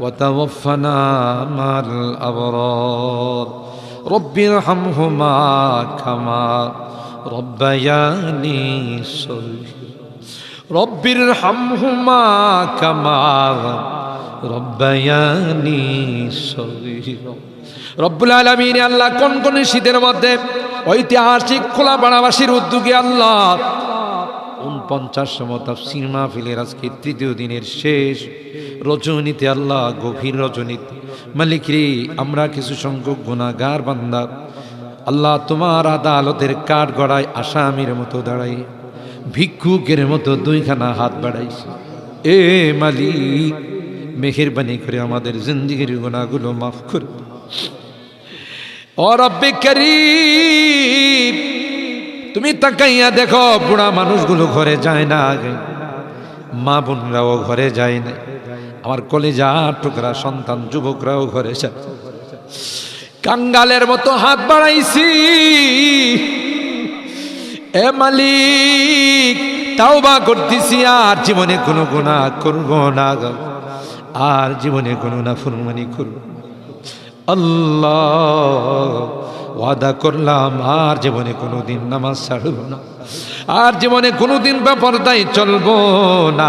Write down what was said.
وتوفنا مع الأبرار رب ارحمهما كما ربياني صغيرا رب ارحمهما كما ربياني صغيرا রব্বুল আলমিন আল্লাহ কোন কোন শীতের মধ্যে ঐতিহাসিক খোলা বাড়াবাসীর উদ্যোগে আল্লাহ উনপঞ্চাশতম তাফসির মাহফিলের আজকে তৃতীয় দিনের শেষ। রজনীতে আল্লাহ গভীর রজনীতে। মালিক রে আমরা কিছু সংখ্যক গুণাগার বান্দা। আল্লাহ তোমার আদালতের কাঠ গড়ায় আসামির মতো দাঁড়াই। ভিক্ষুকের মতো দুইখানা হাত বাড়াইছে। এ মালিক, মেহেরবানি করে আমাদের জিন্দিগির গুণাগুলো মাফ করে। করিম! তুমি তাকাইয়া দেখো, বুড়া মানুষগুলো ঘরে যায় না মা বোনরাও ঘরে যায় না। আমার কলেজা টুকরা সন্তান, যুবকরাও ঘরে যায় কাঙ্গালের মতো হাত বাড়াইছি। এ মালিক তাও বা করতেছি, আর জীবনে কোনো গুণা করব না। আর জীবনে কোনো না ফুরমানি করব আল্লাহ। ওয়াদা করলাম, আর জীবনে কোনো দিন নামাজ ছাড়ব না। আর জীবনে কোনো কোনোদিন ব্যাপারটাই চলবো না।